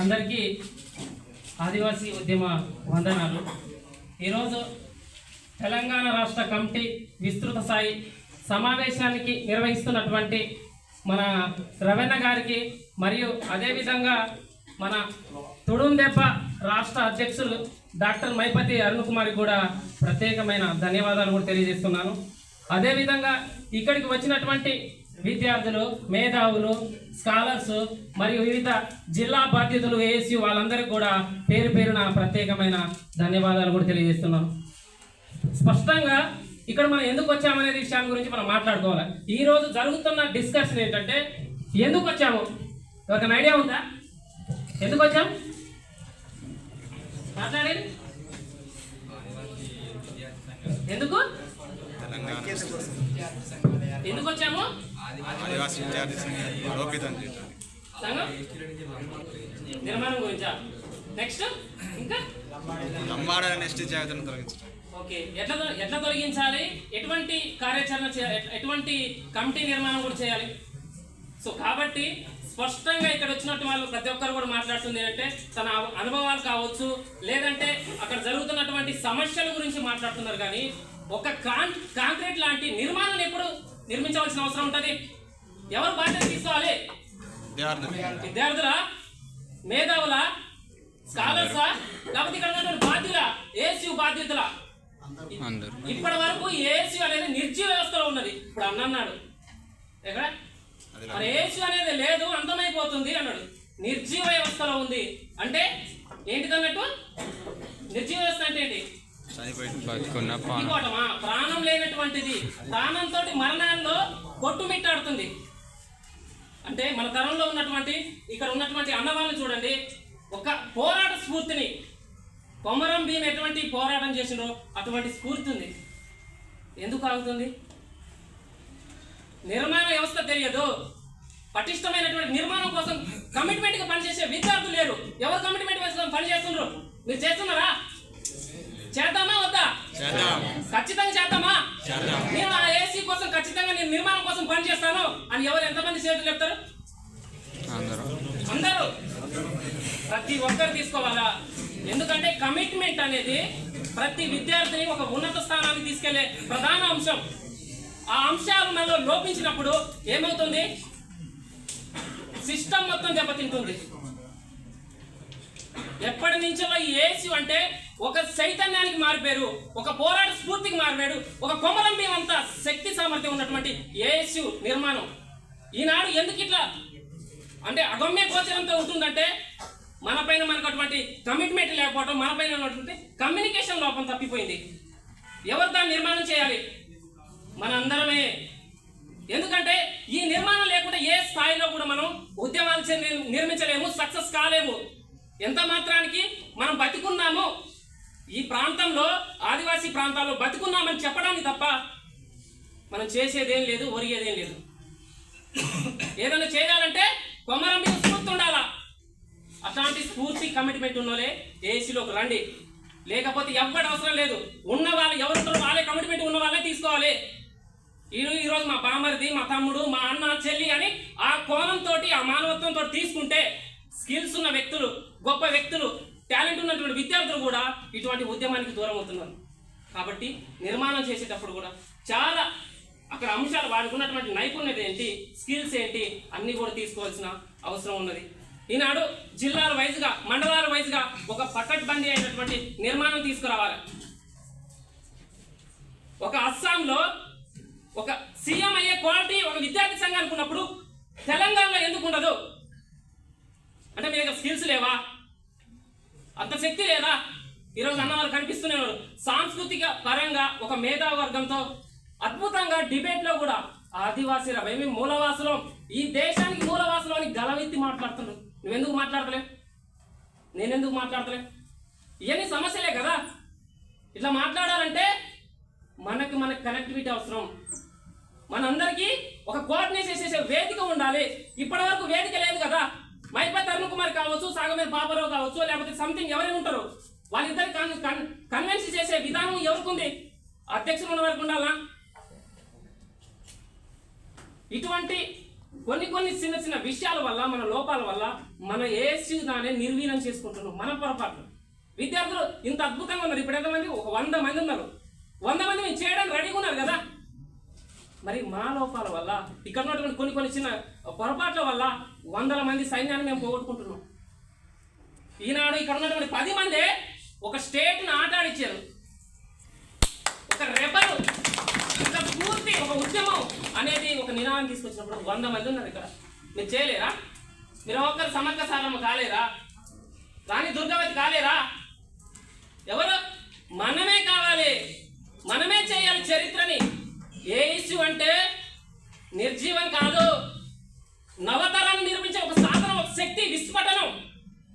అందరికీ ఆదివాసీ ఉద్యమ వందనాలు. ఈరోజు తెలంగాణ రాష్ట్ర కమిటీ విస్తృత స్థాయి సమావేశానికి నిర్వహిస్తున్నటువంటి మన రవణ గారికి మరియు అదేవిధంగా మన తుడుందెప్ప రాష్ట్ర అధ్యక్షులు డాక్టర్ మైపతి అరుణ్ కుమార్కి కూడా ప్రత్యేకమైన ధన్యవాదాలు కూడా తెలియజేస్తున్నాను. అదేవిధంగా ఇక్కడికి వచ్చినటువంటి విద్యార్థులు మేధావులు స్కాలర్స్ మరియు వివిధ జిల్లా బాధ్యతలు ఏఎస్యు వాళ్ళందరికీ కూడా పేరు పేరున ప్రత్యేకమైన ధన్యవాదాలు కూడా తెలియజేస్తున్నాను. స్పష్టంగా ఇక్కడ మనం ఎందుకు వచ్చామనే విషయాన్ని గురించి మనం మాట్లాడుకోవాలి. ఈరోజు జరుగుతున్న డిస్కషన్ ఏంటంటే ఎందుకు వచ్చాము? ఒక ఐడియా ఉందా? ఎందుకు వచ్చాం? మాట్లాడేది ఎందుకు? ఎందుకు వచ్చాము ఆదివాసీ విద్యార్థి సంఘం చేయడానికి సంఘం? నిర్మాణం గురించా? నెక్స్ట్ ఇంకా? లంబాడ నెక్స్ట్ జాగ్రత్తను తొలగించడం. ఓకే. ఎట్లా ఎట్లా తొలగించాలి? ఎటువంటి కార్యాచరణ ఎటువంటి కమిటీ నిర్మాణం కూడా చేయాలి? సో కాబట్టి స్పష్టంగా ఇక్కడ వచ్చినట్టు వాళ్ళు ప్రతి ఒక్కరు కూడా మాట్లాడుతుంది ఏంటంటే తన అనుభవాలు కావచ్చు లేదంటే అక్కడ జరుగుతున్నటువంటి సమస్యల గురించి మాట్లాడుతున్నారు కానీ ఒక కాన్ కాంక్రీట్ లాంటి నిర్మాణం ఎప్పుడు నిర్మించవలసిన అవసరం ఉంటుంది? ఎవరు బాధ్యత తీసుకోవాలి? విద్యార్థులు. మేధావుల? స్కాలర్సా ఇక్కడ ఉన్నటువంటి బాధ్యుల? ఏసీ బాధ్యతల? ఇప్పటి వరకు ఏసీ అనేది నిర్జీవ వ్యవస్థలో ఉన్నది. ఇప్పుడు అన్న అన్నాడు. ఎక్కడ? మరి ఏసీ అనేది లేదు అంతమైపోతుంది అన్నాడు. నిర్జీవ వ్యవస్థలో ఉంది. అంటే ఏంటిదన్నట్టు నిర్జీవ వ్యవస్థ అంటే ఏంటి? ప్రాణం లేనటువంటిది. ప్రాణంతో మరణాల్లో కొట్టుమిట్టాడుతుంది అంటే మన తరంలో ఉన్నటువంటి ఇక్కడ ఉన్నటువంటి అన్నవాళ్ళని చూడండి. ఒక పోరాట స్ఫూర్తిని. కొమరం భీం ఎటువంటి పోరాటం చేసిండో అటువంటి స్ఫూర్తి ఉంది. ఎందుకు ఆగుతుంది? నిర్మాణ వ్యవస్థ తెలియదు. పటిష్టమైనటువంటి నిర్మాణం కోసం కమిట్మెంట్గా పనిచేసే విద్యార్థులు లేరు. ఎవరు కమిట్మెంట్ కోసం పనిచేస్తున్నారు మీరు చేస్తున్నారా? చేద్దామా వద్దా? ఖచ్చితంగా చేద్దామా? చేద్దాం. నేను ఆ ఏసీ కోసం ఖచ్చితంగా నేను నిర్మాణం కోసం పని చేస్తాను అని ఎవరు ఎంతమంది చేతులు చెప్తారు? అందరూ. అందరూ. ప్రతి ఒక్కరు తీసుకోవాలా? ఎందుకంటే కమిట్మెంట్ అనేది ప్రతి విద్యార్థిని ఒక ఉన్నత స్థానానికి తీసుకెళ్ళే ప్రధాన అంశం. ఆ అంశాలు మనలో లోపించినప్పుడు ఏమవుతుంది? సిస్టమ్ మొత్తం దెబ్బతింటుంది. ఎప్పటి నుంచో ఈ ఏసు అంటే ఒక చైతన్యానికి మారిపోయారు ఒక పోరాట స్ఫూర్తికి మారిపోయాడు ఒక కొమరం భీం అంత శక్తి సామర్థ్యం ఉన్నటువంటి ఏసు నిర్మాణం. ఈనాడు ఎందుకు ఇట్లా? అంటే అగమ్య గోచరంతో ఉంటుందంటే మన పైన మనకు అటువంటి కమిట్మెంట్ లేకపోవడం మన పైన ఉన్నటువంటి కమ్యూనికేషన్ లోపం తప్పిపోయింది. ఎవరు దాన్ని నిర్మాణం చేయాలి? మన అందరమే ఎందుకంటే ఈ నిర్మాణం లేకుండా ఏ స్థాయిలో కూడా మనం ఉద్యమాలు నిర్మించలేము సక్సెస్ కాలేము. ఎంత మాత్రానికి మనం బతికున్నాము ఈ ప్రాంతంలో ఆదివాసీ ప్రాంతాల్లో బతికున్నామని చెప్పడానికి తప్ప మనం చేసేదేం లేదు ఒరిగేదేం లేదు. ఏదైనా చేయాలంటే కొమ్మరం మీద స్ఫూర్తి ఉండాలా? అట్లాంటి స్ఫూర్తి కమిట్మెంట్ ఉన్నోలే ఏసీలోకి రండి. లేకపోతే ఎవ్వడి అవసరం లేదు. ఉన్న వాళ్ళు ఎవరు వాళ్ళే కమిట్మెంట్ ఉన్న వాళ్ళే తీసుకోవాలి. ఈ ఈరోజు మా బామరిది మా తమ్ముడు మా అన్న చెల్లి అని ఆ కోణంతో ఆ మానవత్వంతో తీసుకుంటే స్కిల్స్ ఉన్న వ్యక్తులు గొప్ప వ్యక్తులు టాలెంట్ ఉన్నటువంటి విద్యార్థులు కూడా ఇటువంటి ఉద్యమానికి దూరం అవుతున్నారు. కాబట్టి నిర్మాణం చేసేటప్పుడు కూడా చాలా అక్కడ అంశాలు వాడుకున్నటువంటి నైపుణ్యత ఏంటి స్కిల్స్ ఏంటి అన్నీ కూడా తీసుకోవాల్సిన అవసరం ఉన్నది. ఈనాడు జిల్లాల వైజ్గా మండలాల వైజ్గా ఒక పకడ్బందీ అయినటువంటి నిర్మాణం తీసుకురావాలి. ఒక అస్సాంలో ఒక సీఎం అయ్యే క్వాలిటీ ఒక విద్యార్థి సంఘానికి ఉన్నప్పుడు తెలంగాణలో ఎందుకు ఉండదు? అంటే మీ దగ్గర స్కిల్స్ లేవా? అంత శక్తి లేదా? ఈరోజు అన్నవారు కనిపిస్తూనే ఉన్నారు సాంస్కృతిక పరంగా ఒక మేధావర్గంతో అద్భుతంగా డిబేట్లో కూడా ఆదివాసీల మేము మూలవాసులం. ఈ దేశానికి మూలవాసులు అని గలవెత్తి మాట్లాడుతున్నాడు నువ్వెందుకు మాట్లాడతలే? నేనెందుకు మాట్లాడతలే? ఇవన్నీ సమస్యలే కదా. ఇట్లా మాట్లాడాలంటే మనకి మనకి కనెక్టివిటీ అవసరం. మనందరికీ ఒక కోఆర్డినేషన్ చేసే వేదిక ఉండాలి. ఇప్పటి వరకు వేదిక లేదు కదా. మైపై తరుణ్ కుమార్ కావచ్చు సాగమేర బాబారావు కావచ్చు లేకపోతే సంథింగ్ ఎవరైనా ఉంటారు? వాళ్ళిద్దరు కన్ కన్- చేసే విధానం ఎవరికి ఉంది అధ్యక్షులు ఉన్న వరకు ఉండాలా? ఇటువంటి కొన్ని కొన్ని చిన్న చిన్న విషయాల వల్ల మన లోపాల వల్ల మన ఏసీ దాన్ని నిర్వీనం చేసుకుంటున్నాం మన పొరపాట్లు. విద్యార్థులు ఇంత అద్భుతంగా ఉన్నారు. ఇప్పుడు ఎంతమంది? ఒక వంద మంది ఉన్నారు. వంద మంది మేము చేయడానికి రెడీగా ఉన్నారు కదా. మరి మా లోపాల వల్ల ఇక్కడ ఉన్నటువంటి కొన్ని కొన్ని చిన్న పొరపాట్ల వల్ల వందల మంది సైన్యాన్ని మేము పోగొట్టుకుంటున్నాం. ఈనాడు ఇక్కడ ఉన్నటువంటి పది మందే ఒక స్టేట్ని ఆటాడిచ్చారు. ఒక రెబల్ ఇంకా పూర్తి ఒక ఉద్యమం అనేది ఒక నినాదం తీసుకొచ్చినప్పుడు వంద మంది ఉన్నారు ఇక్కడ. మీరు చేయలేరా? మీరు ఒక్కరు సమర్థ సారమ్మ కాలేరా రాణి దుర్గావతి కాలేరా? ఎవరు? మనమే కావాలి. మనమే చేయాలి చరిత్రని. ఏ ఇష్యూ అంటే నిర్జీవం కాదు. నవతరాన్ని నిర్మించే ఒక సాధనం ఒక శక్తి విస్ఫోటనం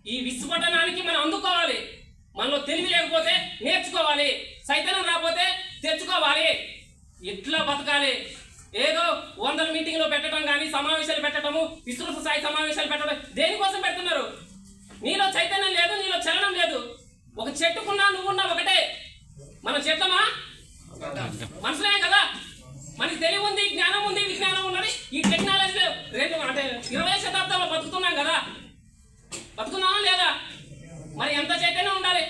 ఈ విస్ఫోటనానికి మనం అందుకోవాలి. మనలో తెలివి లేకపోతే నేర్చుకోవాలి. సైతన్యం రాకపోతే తెచ్చుకోవాలి. ఇట్లా బతకాలి? ఏదో వందల మీటింగ్లో పెట్టడం కానీ సమావేశాలు పెట్టడము విస్తృత స్థాయి సమావేశాలు పెట్టడం దేనికోసం పెడుతున్నారు? నీలో చైతన్యం లేదు నీలో చలనం లేదు. ఒక చెట్టుకున్నా నువ్వున్నా ఒకటే. మన చెట్లమా? మనుషులే కదా. మనకి తెలివి ఉంది జ్ఞానం ఉంది విజ్ఞానం ఉన్నది. ఈ టెక్నాలజీ రెండు అంటే ఇరవై శతాబ్దంలో బతుకుతున్నాం కదా. బతుకున్నామా లేదా? మరి ఎంత చైతన్యం ఉండాలి?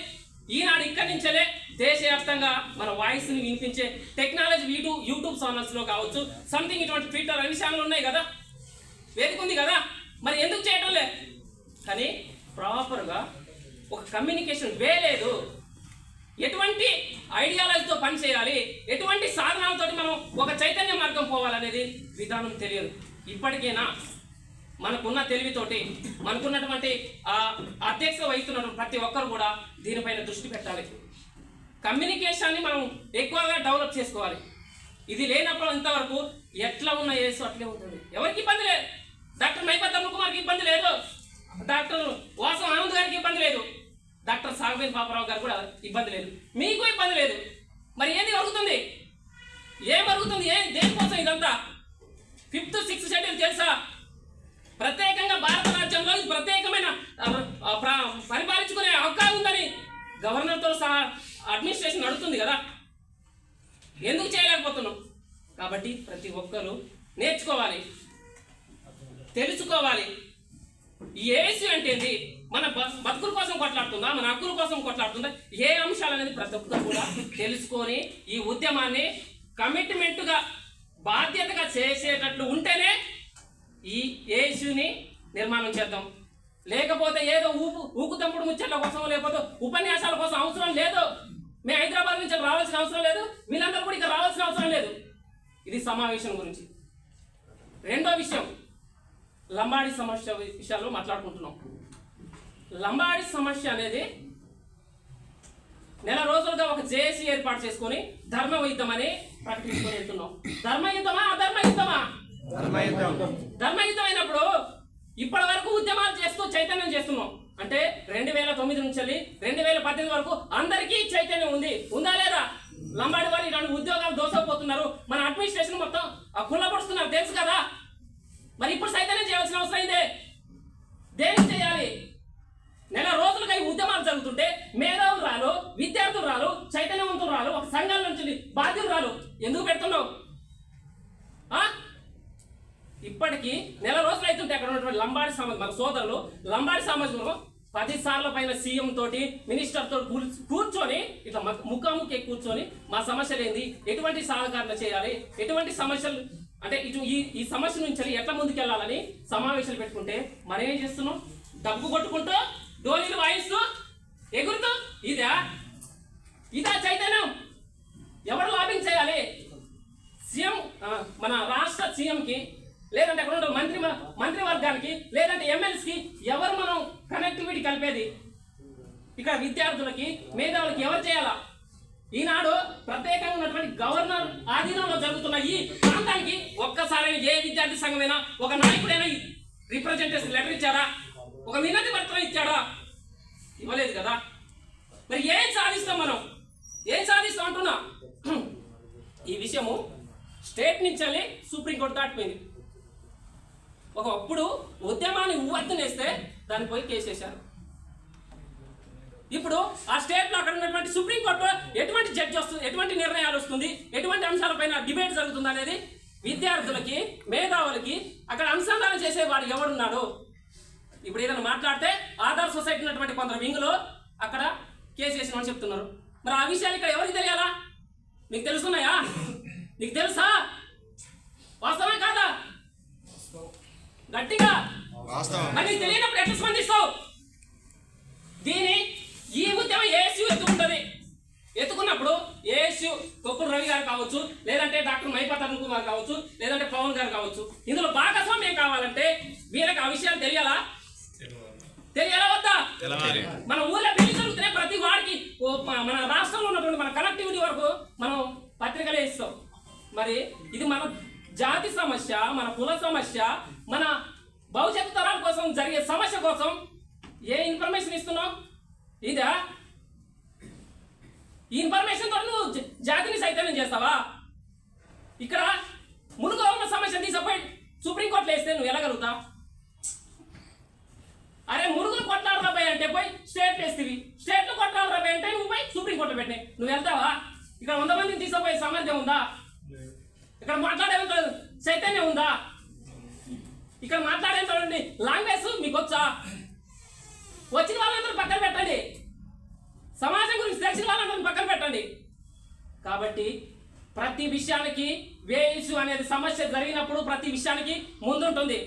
ఈనాడు ఇక్కడి నుంచే దేశవ్యాప్తంగా మన వాయిస్ని వినిపించే టెక్నాలజీ యూట్యూబ్ యూట్యూబ్ ఛానల్స్లో కావచ్చు సంథింగ్ ఇటువంటి ట్విట్టర్ అన్ని ఛానల్ ఉన్నాయి కదా. వేదిక ఉంది కదా. మరి ఎందుకు చేయటం లే? కానీ ప్రాపర్గా ఒక కమ్యూనికేషన్ వే లేదు. ఎటువంటి ఐడియాలజీతో పనిచేయాలి ఎటువంటి సాధనాలతో మనం ఒక చైతన్య మార్గం పోవాలనేది విధానం తెలియదు. ఇప్పటికైనా మనకున్న తెలివితోటి మనకున్నటువంటి అధ్యక్ష వహిస్తున్నటువంటి ప్రతి ఒక్కరు కూడా దీనిపైన దృష్టి పెట్టాలి. కమ్యూనికేషన్ని మనం ఎక్కువగా డెవలప్ చేసుకోవాలి. ఇది లేనప్పుడు ఇంతవరకు ఎట్లా ఉన్న ఏసు అట్లే ఉంటుంది ఎవరికి ఇబ్బంది లేదు. డాక్టర్ మైపత్ కుమార్కి ఇబ్బంది లేదు. డాక్టర్ వాసం ఆనంద్ గారికి ఇబ్బంది లేదు. డాక్టర్ సాగబేన్ పాపారావు గారు కూడా ఇబ్బంది లేదు. మీకు ఇబ్బంది లేదు. మరి ఏది అరుగుతుంది ఏం అరుగుతుంది ఏం దేనికోసం ఇదంతా? ఫిఫ్త్ సిక్స్త్ షెడ్యూల్ తెలుసా? ప్రత్యేకంగా భారత రాజ్యంలో ఇది ప్రత్యేకమైన పరిపాలించుకునే అవకాశం ఉందని గవర్నర్తో సహా అడ్మినిస్ట్రేషన్ నడుస్తుంది కదా. ఎందుకు చేయలేకపోతున్నాం? కాబట్టి ప్రతి ఒక్కరూ నేర్చుకోవాలి. తెలుసుకోవాలి. ఈ ఏసు అంటే ఏంటి మన బతుకుల కోసం కొట్లాడుతుందా? మన హక్కుల కోసం కొట్లాడుతుందా? ఏ అంశాలు అనేది ప్రతి ఒక్కరు కూడా తెలుసుకొని ఈ ఉద్యమాన్ని కమిట్మెంట్గా బాధ్యతగా చేసేటట్లు ఉంటేనే ఈ ఏసుని నిర్మాణం చేద్దాం. లేకపోతే ఏదో ఊపు ఊకుతంపుడు ముచ్చట్ల కోసం లేకపోతే ఉపన్యాసాల కోసం అవసరం లేదు. మేము హైదరాబాద్ నుంచి రావాల్సిన అవసరం లేదు. మీరందరూ కూడా ఇక్కడ రావాల్సిన అవసరం లేదు. ఇది సమావేశం గురించి. రెండో విషయం లంబాడి సమస్య విషయాల్లో మాట్లాడుకుంటున్నాం. లంబాడి సమస్య అనేది నెల రోజులుగా ఒక జేఏసీ ఏర్పాటు చేసుకొని ధర్మయుద్ధం అని ప్రకటించుకొని వెళ్తున్నాం. ధర్మయుద్ధమా అధర్మయుద్ధమా? ధర్మయుద్ధం. అయినప్పుడు ఇప్పటి వరకు ఉద్యమాలు చేస్తూ చైతన్యం చేస్తున్నాం. అంటే రెండు వేల తొమ్మిది నుంచి రెండు వేల పద్దెనిమిది వరకు అందరికీ చైతన్యం ఉంది. ఉందా లేదా? లంబాడి వాళ్ళు ఇలాంటి ఉద్యోగాలు దోసపోతున్నారు మన అడ్మినిస్ట్రేషన్ మొత్తం కుళ్ళపడుతున్నారు తెలుసు కదా? మరి ఇప్పుడు చైతన్యం చేయాల్సిన అవసరం అయిందే దేనికి చేయాలి? నెల రోజులుగా ఈ ఉద్యమాలు జరుగుతుంటే మేధావులు రాలు విద్యార్థులు రాలు చైతన్యవంతులు రాలు ఒక సంఘాల నుంచి బాధ్యులు రాలు ఎందుకు పెడుతున్నావు? ఇప్పటికీ నెల రోజులు అవుతుంటే అక్కడ ఉన్నటువంటి లంబాడి సమాజం మన సోదరులు లంబాడి సమాజంలో పది సార్ల పైన సీఎం తోటి మినిస్టర్ తోటి కూర్చొని ఇట్లా ముఖాముఖి కూర్చొని మా సమస్యలు ఏంది? ఎటువంటి సహకారణ చేయాలి? ఎటువంటి సమస్యలు అంటే ఇటు ఈ ఈ సమస్య నుంచి ఎట్లా ముందుకెళ్ళాలని సమావేశాలు పెట్టుకుంటే మనం ఏం చేస్తున్నాం డబ్బు కొట్టుకుంటూ డోలీలు వాయిస్తూ ఎగురుతూ ఇదా? ఇదా చైతన్యం? ఎవరు లాబింగ్ చేయాలి సీఎం మన రాష్ట్ర సీఎంకి లేదంటే అక్కడ ఉన్న మంత్రి మంత్రి వర్గానికి లేదంటే ఎమ్మెల్సీకి ఎవరు మనం కనెక్టివిటీ కలిపేది? ఇక్కడ విద్యార్థులకి మేధావులకి ఎవరు చేయాలా? ఈనాడు ప్రత్యేకంగా ఉన్నటువంటి గవర్నర్ ఆధీనంలో జరుగుతున్న ఈ ప్రాంతానికి ఒక్కసారి ఏ విద్యార్థి సంఘమైనా ఒక నాయకుడైనా రిప్రజెంటేషన్ లెటర్ ఇచ్చారా? మరి ఏం సాధిస్తాం మనం? ఏం సాధిస్తాం అంటున్నా? ఈ విషయము స్టేట్ నుంచి వెళ్ళి సుప్రీంకోర్టు దాటిపోయింది. ఒకప్పుడు ఉద్యమాన్ని ఉవ్వర్తనేస్తే దాన్ని పోయి కేసేశారు ఇప్పుడు ఆ స్టేట్లో అక్కడ ఉన్నటువంటి సుప్రీంకోర్టు ఎటువంటి జడ్జి వస్తుంది ఎటువంటి నిర్ణయాలు వస్తుంది? ఎటువంటి అంశాలపైన డిబేట్ జరుగుతుంది అనేది విద్యార్థులకి మేధావులకి అక్కడ అనుసంధానం చేసేవాడు ఎవడున్నాడు? ఇప్పుడు ఏదైనా మాట్లాడితే ఆధార్ సొసైటీ ఉన్నటువంటి కొందరు వింగులో అక్కడ కేసు వేసిన చెప్తున్నారు. మరి ఆ విషయాలు ఇక్కడ ఎవరికి తెలియాలా? నీకు తెలుసున్నాయా నీకు తెలుసా? వాస్తవమే కాదా? గట్టిగా. మరి నీకు తెలియనప్పుడు ఎట్లా స్పందిస్తావు? దీని ఈ ఉద్యమం ఏసు ఎత్తుకుంటది. ఎత్తుకున్నప్పుడు ఏసు కొప్పుల రవి గారు కావచ్చు లేదంటే డాక్టర్ మైపాత కుమార్ కావచ్చు లేదంటే పవన్ గారు కావచ్చు ఇందులో భాగస్వామ్యం కావాలంటే వీళ్ళకి ఆ విషయాలు తెలియాలా తెలియాలా వద్దా తెలవాలి మన ఊర్లో పెళ్ళి జరుగుతున్నాయి ప్రతి వాడికి ఓ ప- మన రాష్ట్రంలో ఉన్నటువంటి మన కనెక్టివిటీ వరకు మనం చేస్తాం మరి ఇది మన జాతి సమస్య మన కుల సమస్య మన భవిష్యత్ తరాల కోసం జరిగే సమస్య కోసం ఏ ఇన్ఫర్మేషన్ ఇస్తున్నావు? ఇదా? ఈ ఇన్ఫర్మేషన్ తోటి నువ్వు జాతిని చైతన్యం చేస్తావా? ఇక్కడ మునుగో ఉన్న సమస్య తీసుకుపోయి సుప్రీంకోర్టులో వేస్తే నువ్వు వెళ్ళగలుగుతావు అరే మురుగులు కొట్టాలి అంటే పోయి స్టేట్ వేస్తేవి స్టేట్లు లో అంటే నువ్వు పోయి సుప్రీం కోర్టు పెట్టినాయి. నువ్వు వెళ్తావా? ఇక్కడ వంద మందిని తీసుకుపోయే సామర్థ్యం ఉందా? ఇక్కడ మాట్లాడేంత చైతన్యం ఉందా? ఇక్కడ మాట్లాడేంత లాంగ్వేజ్ మీకు వచ్చా? వచ్చిన వాళ్ళందరూ పక్కన పెట్టండి. సమాజం గురించి తెలిసిన వాళ్ళందరూ పక్కన పెట్టండి. కాబట్టి ప్రతి విషయానికి వేయసు అనేది సమస్య జరిగినప్పుడు ప్రతి విషయానికి ముందుంటుంది.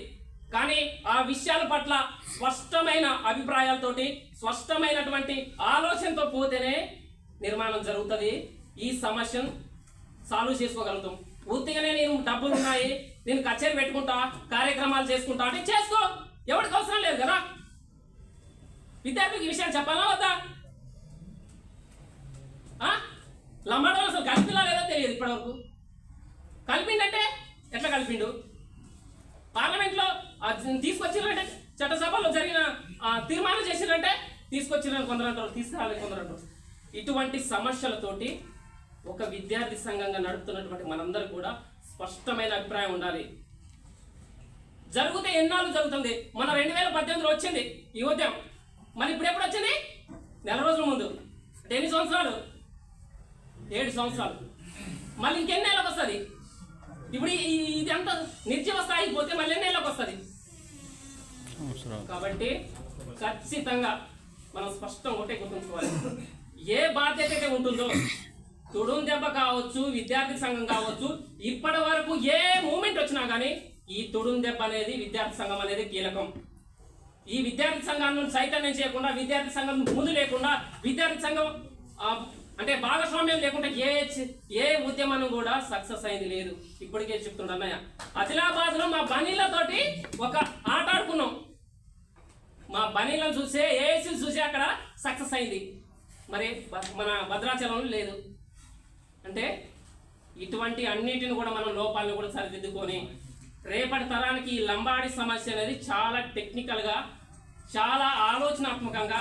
కానీ ఆ విషయాల పట్ల స్పష్టమైన అభిప్రాయాలతోటి స్పష్టమైనటువంటి ఆలోచనతో పోతేనే నిర్మాణం జరుగుతుంది. ఈ సమస్యను సాల్వ్ చేసుకోగలుగుతాం. పూర్తిగానే నేను డబ్బులు ఉన్నాయి నేను కచేరీ పెట్టుకుంటా కార్యక్రమాలు చేసుకుంటా అంటే చేసుకో. ఎవరికి అవసరం లేదు కదా? విద్యార్థికి ఈ విషయాలు చెప్పాలా వద్దా? ఆ? లంబాడో అసలు కలిపిలా లేదో తెలియదు ఇప్పటివరకు. కలిపిండంటే ఎట్లా కలిపిండు? పార్లమెంట్లో తీసుకొచ్చిరంటే చట్టసభలో జరిగిన ఆ, తీర్మానం చేసిరంటే తీసుకొచ్చిరని కొందరు అంటారు తీసుకురాలి కొందరు అంటారు. ఇటువంటి సమస్యలతోటి ఒక విద్యార్థి సంఘంగా నడుపుతున్నటువంటి మనందరూ కూడా స్పష్టమైన అభిప్రాయం ఉండాలి. జరిగితే ఎన్నాళ్ళు జరుగుతుంది? మన రెండు వేల పద్దెనిమిదిలో వచ్చింది ఈ ఉద్యమం. మరి ఇప్పుడు ఎప్పుడు వచ్చింది? నెల రోజుల ముందు. అంటే ఎన్ని సంవత్సరాలు? ఏడు సంవత్సరాలు. మళ్ళీ ఇంకెన్ని నెలలకు వస్తుంది? ఇప్పుడు ఇది అంత నిర్జీవ స్థాయికి పోతే మళ్ళీ ఎన్ని నెలలకు వస్తుంది? కాబట్టి ఖచ్చితంగా మనం స్పష్టంగా ఒకటే గుర్తుంచుకోవాలి. ఏ బాధ్యత అయితే ఉంటుందో తుడుం దెబ్బ కావచ్చు విద్యార్థి సంఘం కావచ్చు ఇప్పటి వరకు ఏ మూమెంట్ వచ్చినా కానీ ఈ తుడుం దెబ్బ అనేది విద్యార్థి సంఘం అనేది కీలకం. ఈ విద్యార్థి సంఘాన్ని చైతన్యం చేయకుండా విద్యార్థి సంఘం ముందు లేకుండా విద్యార్థి సంఘం అంటే భాగస్వామ్యం లేకుండా ఏ ఏ ఉద్యమం కూడా సక్సెస్ అయింది లేదు. ఇప్పటికే చెప్తుండన్నయ్య ఆదిలాబాద్లో మా బనీలతోటి ఒక ఆట ఆడుకున్నాం. మా బనీలను చూసే ఏసీ చూసి అక్కడ సక్సెస్ అయింది. మరి మన భద్రాచలంలో లేదు. అంటే ఇటువంటి అన్నిటిని కూడా మనం లోపాలను కూడా సరిదిద్దుకొని రేపటి తరానికి ఈ లంబాడి సమస్య అనేది చాలా టెక్నికల్గా చాలా ఆలోచనాత్మకంగా